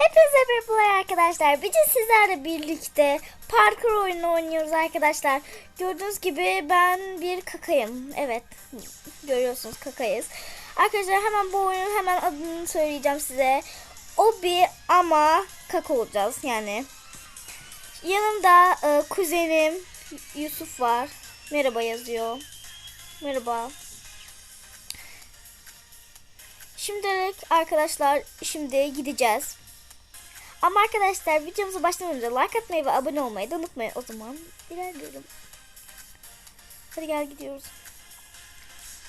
Hepinize merhabalar arkadaşlar. Bugün sizlerle birlikte parkur oyunu oynuyoruz arkadaşlar. Gördüğünüz gibi ben bir kakayım. Evet görüyorsunuz kakayız. Arkadaşlar hemen bu oyunun hemen adını söyleyeceğim size. Obi ama kaka olacağız yani. Yanımda e, kuzenim Yusuf var. Merhaba yazıyor. Merhaba. Şimdilik arkadaşlar şimdi gideceğiz. Ama arkadaşlar videomuza başlamadan önce like atmayı ve abone olmayı da unutmayın. O zaman ilerliyorum. Hadi gel gidiyoruz.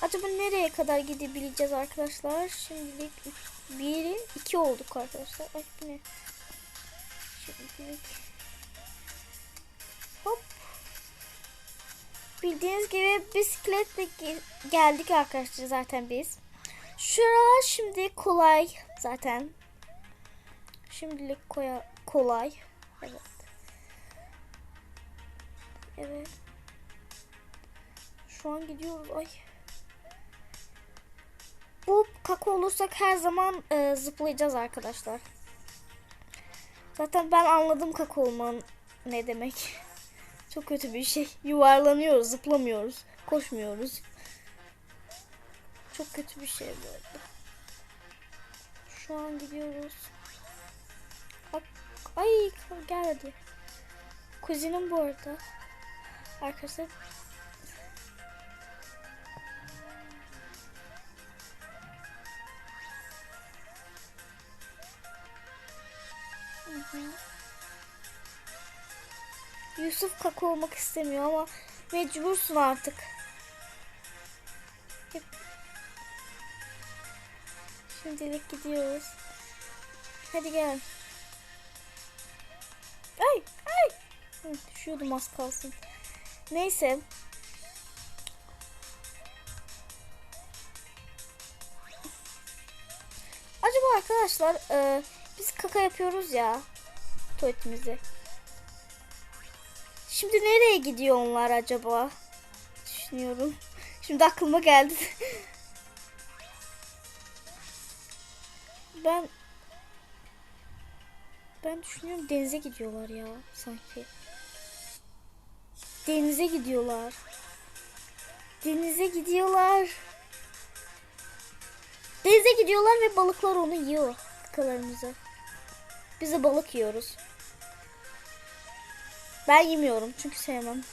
Acaba nereye kadar gidebileceğiz arkadaşlar? Şimdilik 1, 2 olduk arkadaşlar. Ay ne? Şimdilik. Hop. Bildiğiniz gibi bisikletle ge- geldik arkadaşlar zaten biz. Şuralar şimdi kolay zaten. Şimdilik koya, kolay. Evet. Evet. Şu an gidiyoruz. Ay. Bu kaka olursak her zaman e, zıplayacağız arkadaşlar. Zaten ben anladım kaka olmanın ne demek. Çok kötü bir şey. Yuvarlanıyoruz, zıplamıyoruz, koşmuyoruz. Çok kötü bir şey bu arada. Şu an gidiyoruz. Bak, ay gel hadi. Kuzenim bu arada. Arkadaşlar. Yusuf kaka olmak istemiyor ama mecbursun artık. Hep- Şimdilik gidiyoruz. Hadi gel. Hı, düşüyordum az kalsın. Neyse. Acaba arkadaşlar e, biz kaka yapıyoruz ya tuvaletimizi. Şimdi nereye gidiyor onlar acaba? Düşünüyorum. Şimdi aklıma geldi. ben ben düşünüyorum denize gidiyorlar ya sanki. Denize gidiyorlar. Denize gidiyorlar. Denize gidiyorlar ve balıklar onu yiyor kakalarımızı. Biz de balık yiyoruz. Ben yemiyorum çünkü sevmem.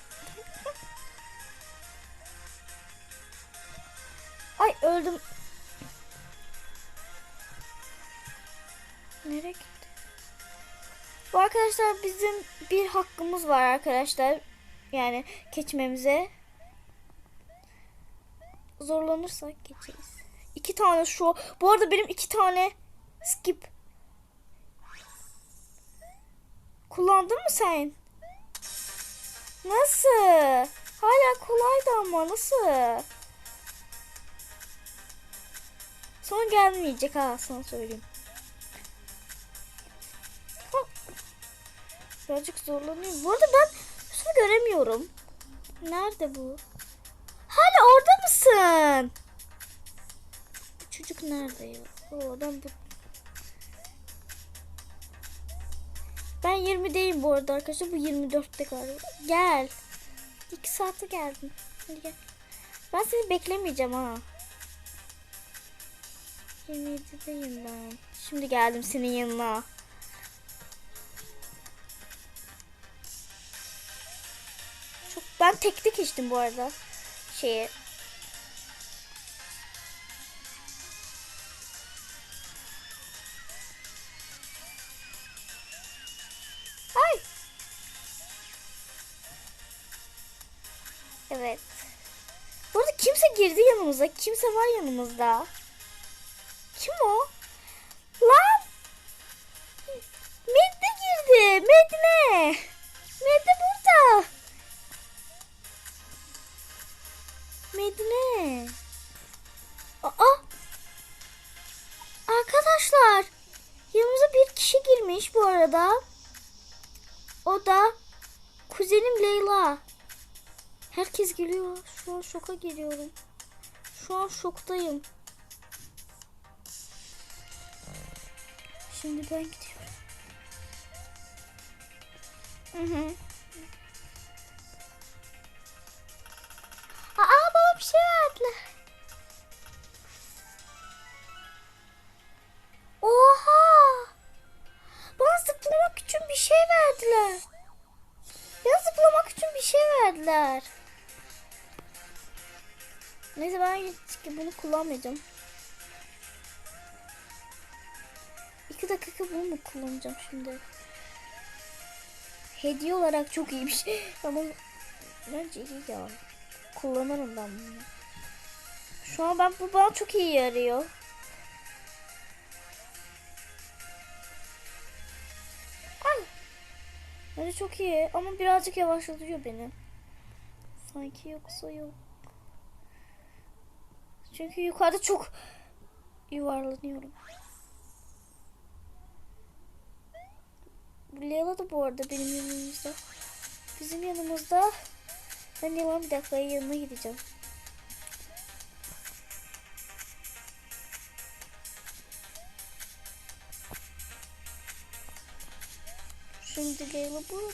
Ay öldüm. Nereye gitti? Bu arkadaşlar bizim bir hakkımız var arkadaşlar. Yani geçmemize. Zorlanırsak geçeriz. İki tane şu. Bu arada benim iki tane skip. Kullandın mı sen? Nasıl? Hala kolaydı ama nasıl? Son gelmeyecek ha sana söyleyeyim. Birazcık zorlanıyorum. Bu arada ben Yusuf'u göremiyorum. Nerede bu? Hala orada mısın? Bu çocuk nerede ya? O adam bu. Ben 20'deyim bu arada arkadaşlar. Bu 24'te galiba. Gel. 2 saate geldim. Hadi gel. Ben seni beklemeyeceğim ha. 27'deyim ben. Şimdi geldim senin yanına. Ben tek tek içtim bu arada. Şeye. Ay. Evet. Bu arada kimse girdi yanımıza. Kimse var yanımızda. Leyla. Herkes gülüyor. Şu an şoka giriyorum. Şu an şoktayım. Şimdi ben gidiyorum. Hı hı. Şey verdiler. Neyse ben hiç bunu kullanmayacağım. İki dakika bunu mu kullanacağım şimdi? Hediye olarak çok iyiymiş. Ama bence iyi ya. Kullanırım ben bunu. Şu an ben bu bana çok iyi yarıyor. Al. Bence çok iyi ama birazcık yavaşlatıyor beni. Sanki yoksa yok. Çünkü yukarıda çok yuvarlanıyorum. Lela da bu arada benim yanımızda. Bizim yanımızda. Ben Lela'nın bir dakika yanına gideceğim. Şimdi Lela bu.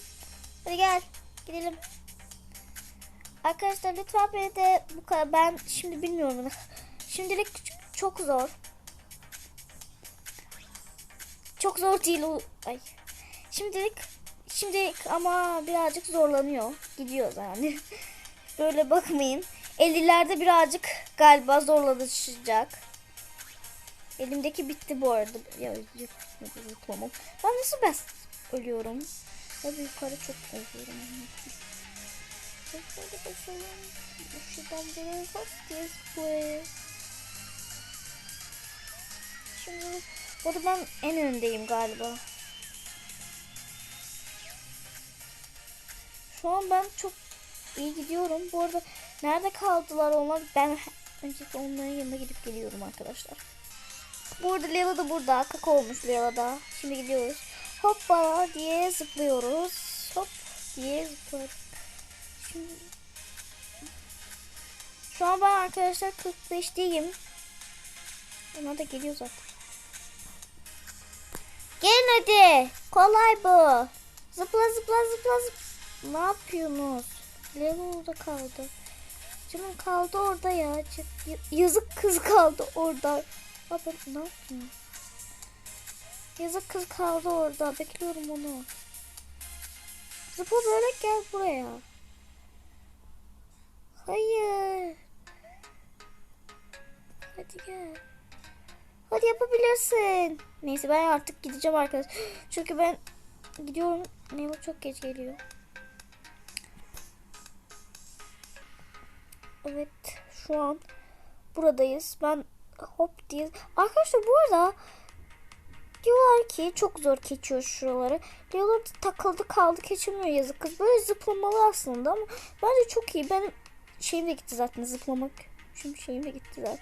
Hadi gel. Gidelim. Arkadaşlar lütfen beni de bu kadar ben şimdi bilmiyorum. Şimdilik çok zor. Çok zor değil. Ay. Şimdilik şimdilik ama birazcık zorlanıyor. Gidiyor yani. Böyle bakmayın. 50'lerde birazcık galiba zorlanacak. Elimdeki bitti bu arada. Ya tamam. Ben nasıl ben ölüyorum? Ya yukarı çok ölüyorum. Şöyle basalım. Şuradan buraya hop diye buraya. Şimdi burada ben en öndeyim galiba. Şu an ben çok iyi gidiyorum. Bu arada nerede kaldılar onlar? Ben önce onların yanına gidip geliyorum arkadaşlar. Burada Lela da burada. Kaka olmuş Lela da. Şimdi gidiyoruz. Hoppa diye zıplıyoruz. Hop diye zıplıyoruz. Şu an ben arkadaşlar 45'teyim. Onlar da geliyor zaten. Gelin hadi. Kolay bu. Zıpla zıpla zıpla zıpla. Ne yapıyorsunuz? Leva orada kaldı. Canım kaldı orada ya. Yazık kız kaldı orada. Baba ne yapıyorsun? Yazık kız kaldı orada. Bekliyorum onu. Zıpla böyle gel buraya. Hayır. Hadi gel. Hadi yapabilirsin. Neyse ben artık gideceğim arkadaş. Çünkü ben gidiyorum. Neyse çok geç geliyor. Evet şu an buradayız. Ben hop diye. Arkadaşlar bu arada diyorlar ki çok zor geçiyor şuraları. Diyorlar takıldı kaldı geçemiyor yazık kız. Böyle zıplamalı aslında ama bence çok iyi. Benim şeyim de gitti zaten zıplamak. Çünkü şeyim de gitti zaten.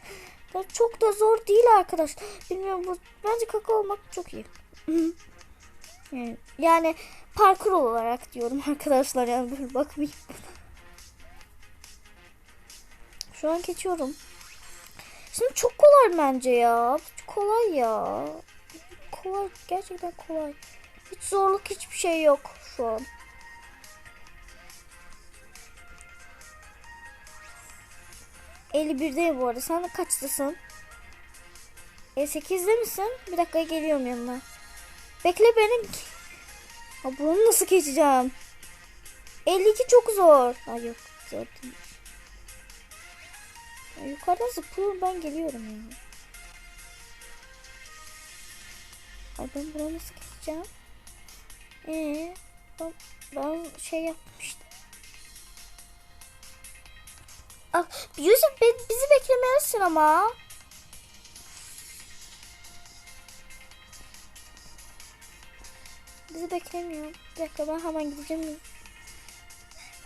Çok da zor değil arkadaş. Bilmiyorum bu bence kaka olmak çok iyi. yani, parkur olarak diyorum arkadaşlar yani böyle bakmayın. Şu an geçiyorum. Şimdi çok kolay bence ya. Kolay ya. Kolay. Gerçekten kolay. Hiç zorluk hiçbir şey yok şu an. Elli birdeyim bu arada. Sen kaçtasın? E 8'de misin? Bir dakika geliyorum yanına. Bekle beni. Ha, bunu nasıl geçeceğim? 52 çok zor. Ha yok zor değil. Ya, yukarıdan zıplıyorum ben geliyorum yani. Ay ben buraya nasıl geçeceğim? Ee, ben, ben şey yapmıştım. Yusuf be, bizi beklemelisin ama. Bizi beklemiyor. Bir dakika ben hemen gideceğim.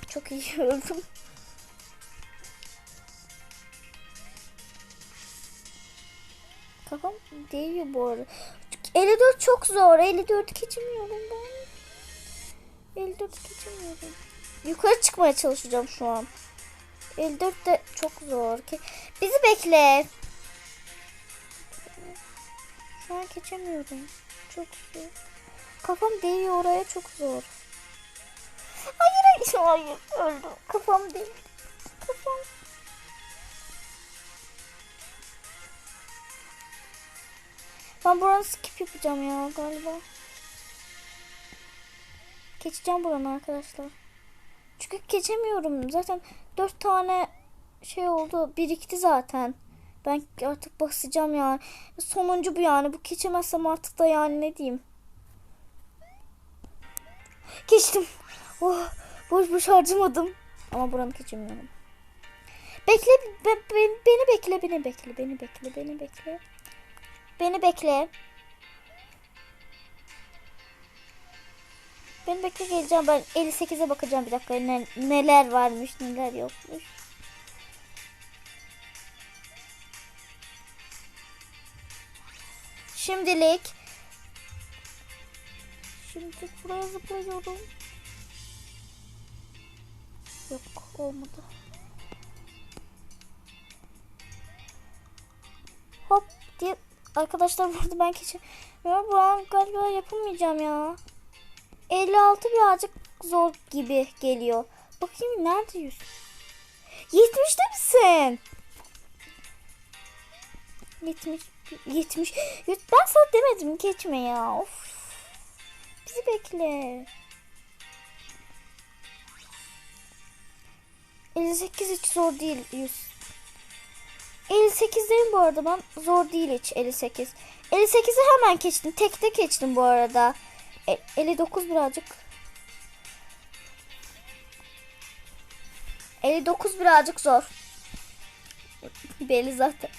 Çok iyi yoruldum. Kafam değiyor bu arada. 54 çok zor. 54 geçemiyorum ben. 54 geçemiyorum. Yukarı çıkmaya çalışacağım şu an. 54 de çok zor. Bizi bekle. Şu an geçemiyorum. Çok zor. Kafam değiyor oraya çok zor. Hayır hayır hayır öldüm. Kafam değil. Kafam. Ben buranı skip yapacağım ya galiba. Geçeceğim buranı arkadaşlar. Çünkü geçemiyorum. Zaten dört tane şey oldu. Birikti zaten. Ben artık basacağım yani. Sonuncu bu yani. Bu geçemezsem artık da yani ne diyeyim. Geçtim. Oh, boş boş harcamadım. Ama buranı geçemiyorum. Bekle, be, be- beni bekle, beni bekle, beni bekle, beni bekle. Beni bekle. Beni bekle geleceğim ben 58'e bakacağım bir dakika ne, neler varmış neler yokmuş. Şimdilik Şimdilik buraya zıplıyorum. Yok olmadı. Hop diye arkadaşlar burada ben ya bu an galiba yapamayacağım ya. 56 birazcık zor gibi geliyor. Bakayım nerede yüz? 70'te misin? 70 70 Yüz- ben sana demedim geçme ya. Of. Bizi bekle. 58 hiç zor değil 100. 58'deyim bu arada ben. Zor değil hiç 58. 58'i hemen geçtim. Tekte geçtim bu arada. E, 59 birazcık. 59 birazcık zor. Belli zaten.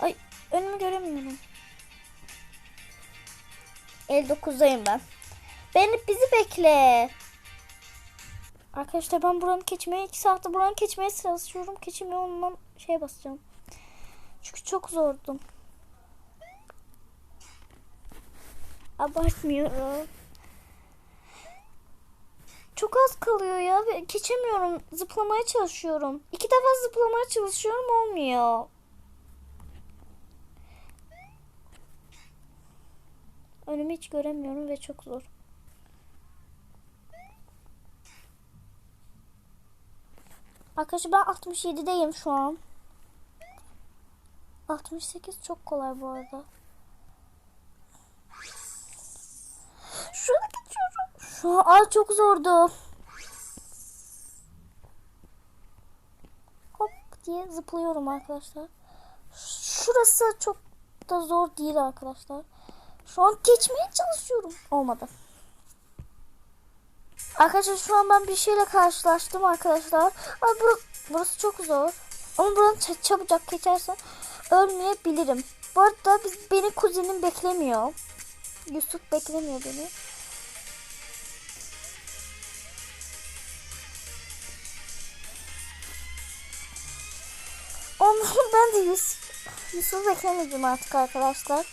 Ay önümü göremiyorum. 59'dayım ben. Beni bizi bekle. Arkadaşlar ben buranın keçmeye 2 saatte buranın keçmeye çalışıyorum. Keçimi ondan şeye basacağım. Çünkü çok zordum. Abartmıyorum. Çok az kalıyor ya ve geçemiyorum. Zıplamaya çalışıyorum. İki defa zıplamaya çalışıyorum olmuyor. Önümü hiç göremiyorum ve çok zor. Arkadaşlar ben 67'deyim şu an. 68 çok kolay bu arada. Şurada geçiyorum. Şu an çok zordu. Hop diye zıplıyorum arkadaşlar. Şurası çok da zor değil arkadaşlar. Şu an geçmeye çalışıyorum. Olmadı. Arkadaşlar şu an ben bir şeyle karşılaştım arkadaşlar. Ay bura- burası çok zor. Ama buradan çabucak geçersem ölmeyebilirim. Bu arada biz, beni kuzenim beklemiyor. Yusuf beklemiyor beni. Onu ben de Yusuf, Yusuf beklemedim artık arkadaşlar.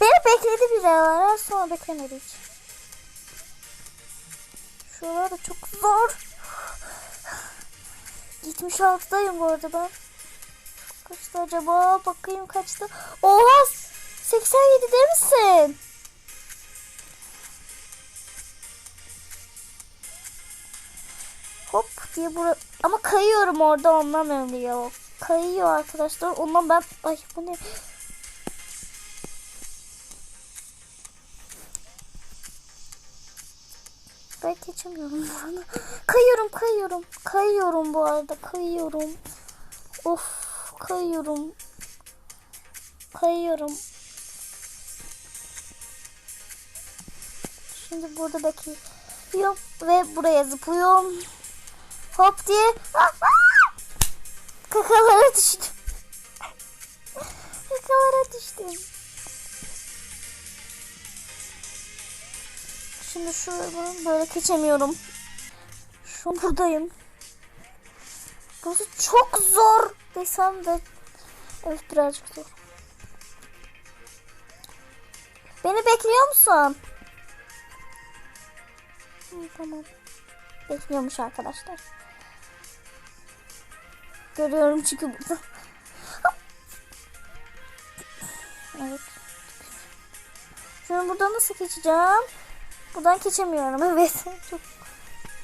Beni bekledi bir aralar sonra beklemedi hiç. Şuralar da çok zor. 76'dayım bu arada ben. Kaçta acaba? Bakayım kaçta. Oha! 87'de misin? Diye bura... Ama kayıyorum orada ondan ölüyor. Kayıyor arkadaşlar. Ondan ben... Ay bu ne? Ben geçemiyorum bu arada. Kayıyorum kayıyorum. Kayıyorum bu arada kayıyorum. Of kayıyorum. Kayıyorum. Şimdi burada bekliyorum ve buraya zıplıyorum. Hop diye. Kakalara düştüm. Kakalara düştüm. Şimdi şuradan böyle geçemiyorum. Şu buradayım. Burası çok zor desem de evet birazcık zor. Beni bekliyor musun? Tamam. Bekliyormuş arkadaşlar. Görüyorum çünkü burada. Evet. Şimdi buradan nasıl geçeceğim? Buradan geçemiyorum. Evet. Çok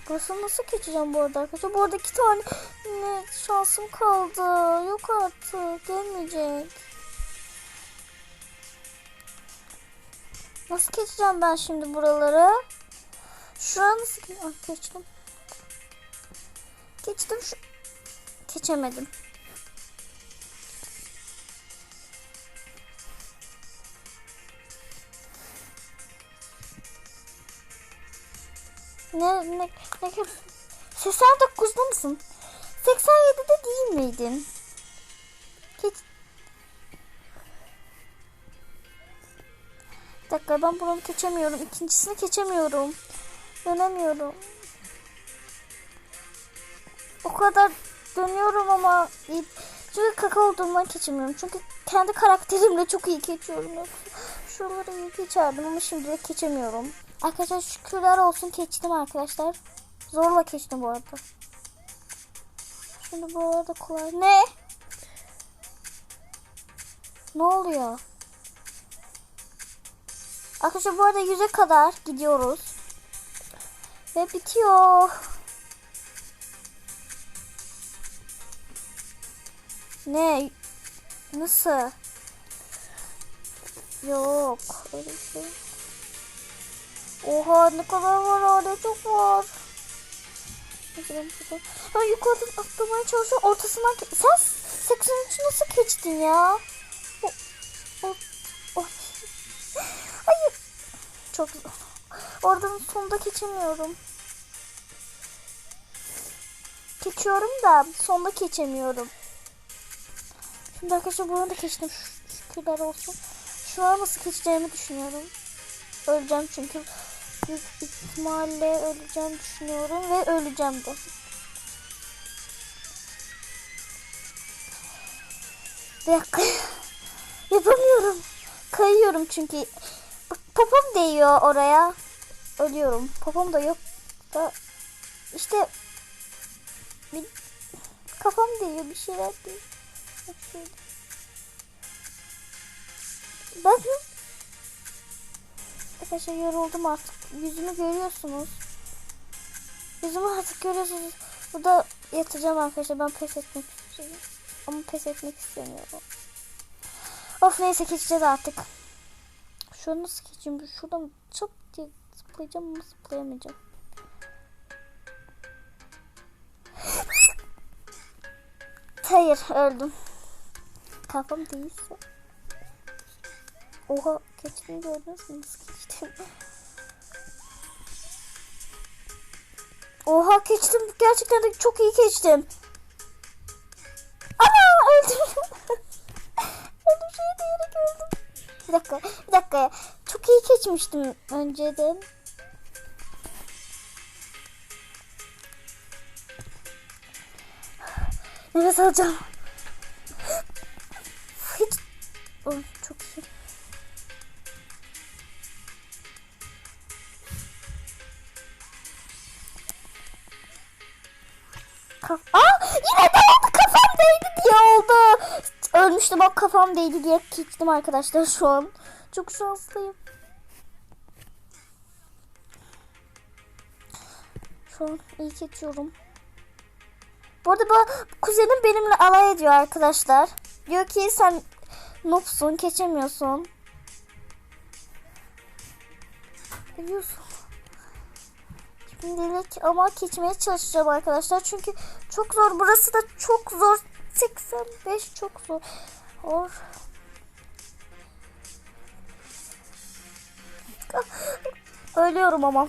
Burası nasıl geçeceğim bu arada arkadaşlar? Bu arada iki tane ne şansım kaldı. Yok artık. Gelmeyecek. Nasıl geçeceğim ben şimdi buraları? Şuraya nasıl ge- ah, geçtim. Geçtim şu. Geçemedim. Ne ne ne 89'da mısın? 87'de değil miydin? Geç. Bir dakika ben bunu geçemiyorum. İkincisini geçemiyorum. Dönemiyorum. O kadar dönüyorum ama çünkü kaka olduğumdan geçemiyorum. Çünkü kendi karakterimle çok iyi geçiyorum. Şuraları iyi geçerdim ama şimdilik geçemiyorum. Arkadaşlar şükürler olsun geçtim arkadaşlar. Zorla geçtim bu arada. Şimdi bu arada kolay. Ne? Ne oluyor? Arkadaşlar bu arada yüze kadar gidiyoruz. Ve bitiyor. Ne? Nasıl? Yok. Öyle bir şey. Oha ne kadar var hala çok var. Ha yukarıdan atlamaya çalışıyor. Ortasından sen 83 nasıl geçtin ya? O, o, o. Hayır. Çok. Oradan sonunda geçemiyorum. Geçiyorum da sonunda geçemiyorum. Şimdi arkadaşlar bunu da geçtim. Ş- Şükürler olsun. Şu an nasıl geçeceğimi düşünüyorum. Öleceğim çünkü büyük ihtimalle öleceğim düşünüyorum ve öleceğim de. Bir dakika. Yapamıyorum. Kayıyorum çünkü. Popom değiyor oraya. Ölüyorum. Popom da yok da. İşte bir kafam değiyor bir şeyler değil. Bak şöyle. Ben Arkadaşlar yoruldum artık. Yüzümü görüyorsunuz. Yüzümü artık görüyorsunuz. Burada yatacağım arkadaşlar. Ben pes etmek istiyorum. Ama pes etmek istemiyorum. Of neyse geçeceğiz artık. Şunu nasıl geçeyim? Şuradan çok diye zıplayacağım ama zıplayamayacağım. Hayır öldüm. Kafam değilse. Oha geçtim gördünüz mü nasıl geçtim? Oha geçtim gerçekten de çok iyi geçtim. Ana öldüm. öldüm şey diyerek öldüm. Bir dakika bir dakika çok iyi geçmiştim önceden. Nefes alacağım. Oh, çok. Kaf Aa, yine değdi kafam değdi diye oldu. Ölmüştüm o kafam değdi diye geçtim arkadaşlar şu an. Çok şanslıyım. Şu an iyi geçiyorum. Bu arada bu kuzenim benimle alay ediyor arkadaşlar. Diyor ki sen noobsun, geçemiyorsun. Biliyorsun. Şimdilik ama geçmeye çalışacağım arkadaşlar. Çünkü çok zor. Burası da çok zor. 85 çok zor. Or. Ölüyorum ama.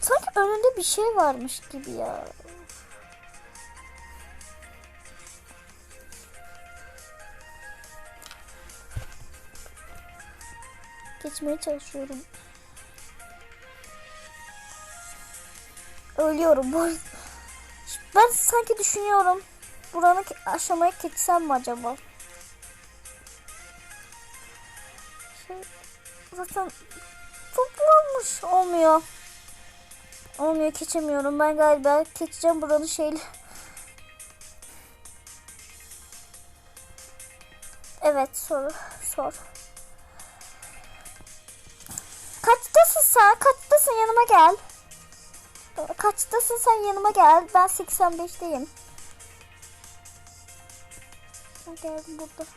Sanki önünde bir şey varmış gibi ya. Geçmeye çalışıyorum. Ölüyorum. Ben sanki düşünüyorum. Buranın aşamaya geçsem mi acaba? Şey, zaten toplanmış. Olmuyor. Olmuyor geçemiyorum. Ben galiba geçeceğim buranın şeyle. Evet sor. Sor. Sen? Kaçtasın yanıma gel. Kaçtasın sen yanıma gel. Ben 85'teyim. Ha, Geldim burada.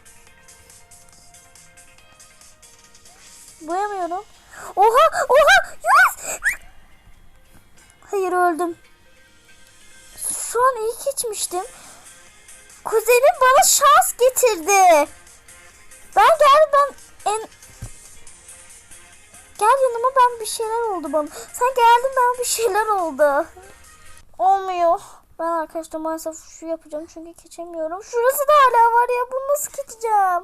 Boyamıyorum. Oha! Oha! Yes! Hayır öldüm. Şu an iyi geçmiştim. Kuzenim bana şans getirdi. Ben gel ben en Gel yanıma ben bir şeyler oldu bana. Sen geldin ben bir şeyler oldu. Olmuyor. Ben arkadaşlar maalesef şu yapacağım çünkü geçemiyorum. Şurası da hala var ya bunu nasıl geçeceğim?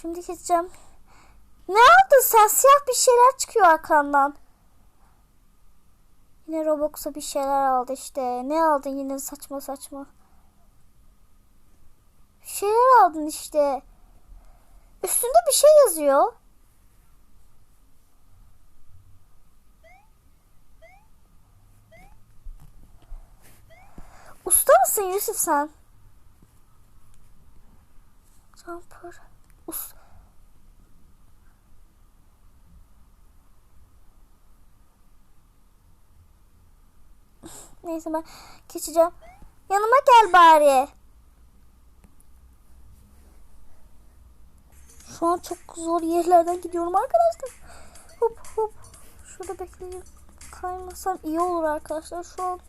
Şimdi geçeceğim. Ne aldın sen? Siyah bir şeyler çıkıyor arkandan. Yine Robux'a bir şeyler aldı işte. Ne aldın yine saçma saçma. Bir şeyler aldın işte. Üstünde bir şey yazıyor. Usta mısın Yusuf sen? Jumper. Us Neyse ben geçeceğim. Yanıma gel bari. Şu an çok zor yerlerden gidiyorum arkadaşlar. Hop hop. Şurada bekleyeyim. Kaymasam iyi olur arkadaşlar şu an.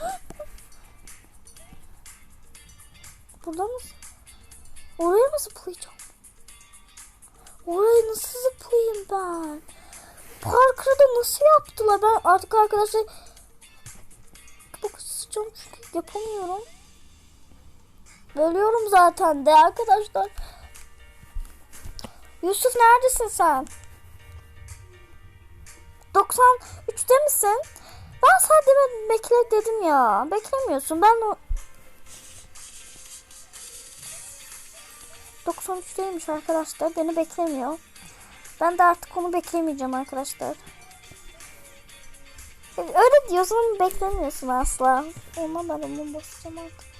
Burada mı? Oraya mı zıplayacağım? Oraya nasıl zıplayayım ben? Parkurda nasıl yaptılar? Ben artık arkadaşlar bakacağım çünkü yapamıyorum. Bölüyorum zaten de arkadaşlar. Yusuf neredesin sen? 93'te misin? Ben demin bekle dedim ya. Beklemiyorsun. Ben o 93'teymiş arkadaşlar. Beni beklemiyor. Ben de artık onu beklemeyeceğim arkadaşlar. Öyle diyorsun beklemiyorsun asla. Ona ben onu basacağım artık.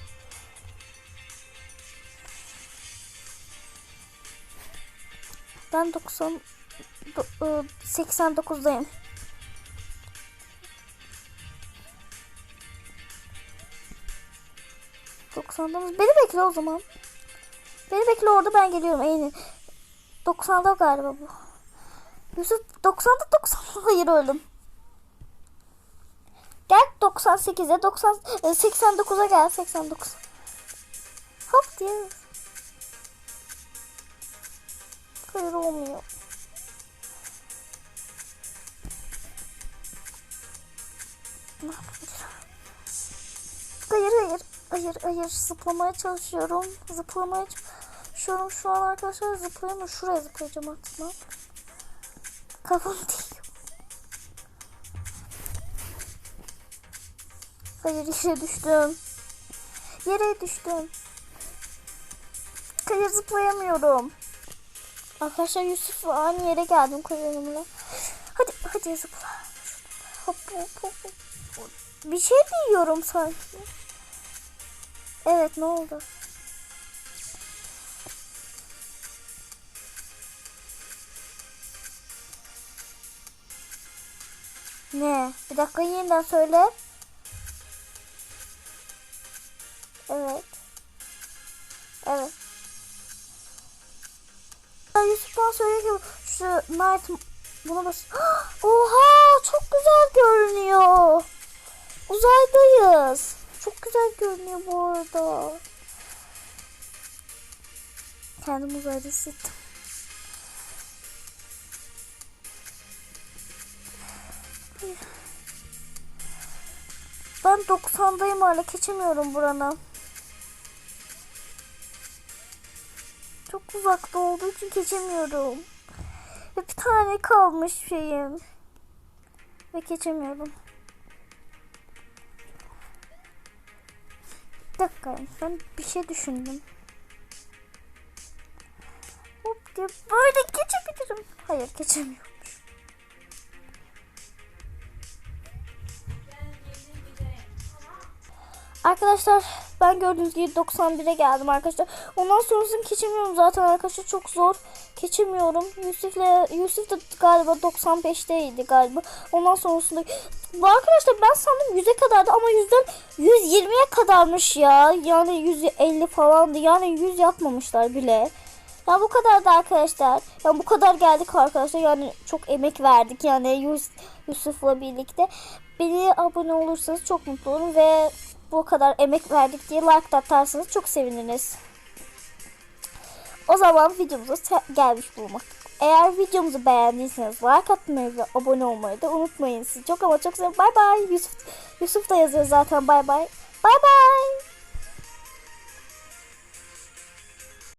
Ben 90 do- ı, 89'dayım. Doksan'da Beni bekle o zaman. Beni bekle orada ben geliyorum Eğilin. 90'da galiba bu. Yusuf 90'da 90 hayır öldüm. Gel 98'e 90 e, 89'a gel 89. Hop diye. Hayır olmuyor. Hayır hayır. Hayır hayır zıplamaya çalışıyorum. Zıplamaya çalışıyorum şu an arkadaşlar zıplayamıyorum. Şuraya zıplayacağım artık. Kafam değil. Hayır yere düştüm. Yere düştüm. Hayır zıplayamıyorum. Arkadaşlar Yusuf aynı yere geldim kuzenimle. Hadi hadi zıpla. Hop hop hop. Bir şey duyuyorum sanki. Evet ne oldu? Ne? Bir dakika yeniden söyle. Şu Night buna bas. Oha çok güzel görünüyor. Uzaydayız. Çok güzel görünüyor bu arada. Kendim uzayda hissettim. Ben 90'dayım hala geçemiyorum buranı. Çok uzakta olduğu için geçemiyorum. Bir tane kalmış şeyim. Ve geçemiyorum. Bir dakika ben bir şey düşündüm. Hop diye böyle geçebilirim. Hayır geçemiyorum. Arkadaşlar ben gördüğünüz gibi 91'e geldim arkadaşlar. Ondan sonrasını geçemiyorum zaten arkadaşlar çok zor. Geçemiyorum. Yusuf'la Yusuf da galiba 95'teydi galiba. Ondan sonrasında arkadaşlar ben sandım 100'e kadardı ama 100'den 120'ye kadarmış ya. Yani 150 falandı. Yani 100 yapmamışlar bile. Ya bu kadar da arkadaşlar. Ya bu kadar geldik arkadaşlar. Yani çok emek verdik. Yani Yus Yusuf'la birlikte. Beni abone olursanız çok mutlu olurum ve bu kadar emek verdik diye like da atarsanız çok seviniriz. O zaman videomuza gelmiş bulmak. Eğer videomuzu beğendiyseniz like atmayı ve abone olmayı da unutmayın. Sizi çok ama çok seviyorum. Bay bay. Yusuf, Yusuf da yazıyor zaten bay bay. Bay bay.